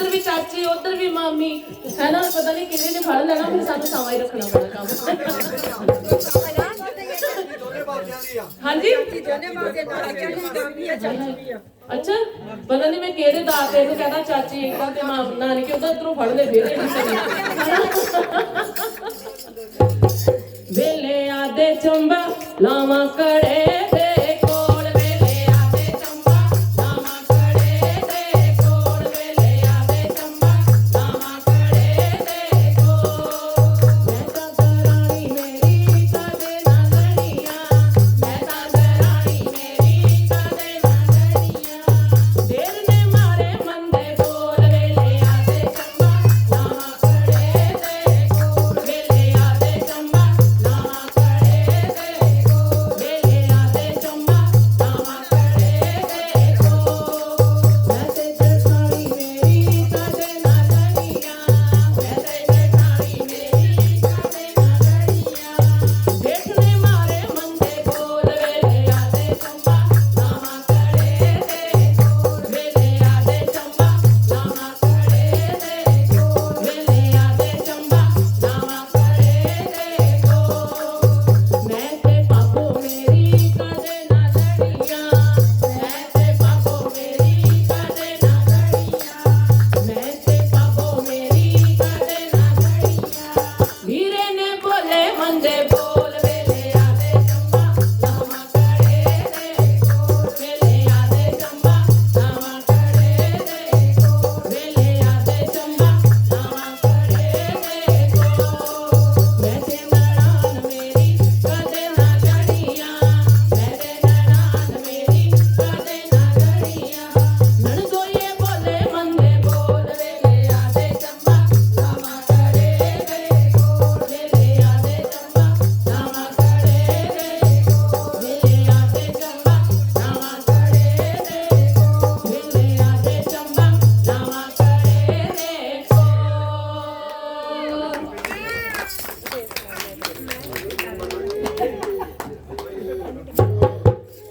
ਉੱਧਰ ਵੀ ਚਾਚੀ, ਉਧਰ ਵੀ ਮਾਮੀ। ਹੈ ਨਾ, ਪਤਾ ਨਹੀਂ ਕਿਹਨੇ ਨੇ ਫੜ ਲੈਣਾ, ਫਿਰ ਸਾਨੂੰ ਸਮਾਂ ਹੀ ਰੱਖਣਾ ਪੈਣਾ ਕੰਮ। ਦੋਨੇ ਬਾਬਿਆਂ ਦੀ ਆ ਹਾਂਜੀ? ਅੱਛਾ, ਪਤਾ ਨਹੀਂ ਮੈਂ ਕਿਹੜੇ ਦਾਤੇ ਨੂੰ ਕਹਿੰਦਾ, ਚਾਚੀ ਇੱਕ ਤੇ ਮਾਂ, ਨਾਨਕੇ ਉਧਰ ਇਧਰੋਂ ਫੜ ਲੈ ਫੇਰ ਵੇਲੇ ਆਦੇ ਚੰਬਾ ਲਾਵਾਂ ਕੜੇ।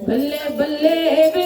बल्ले बल्ले वे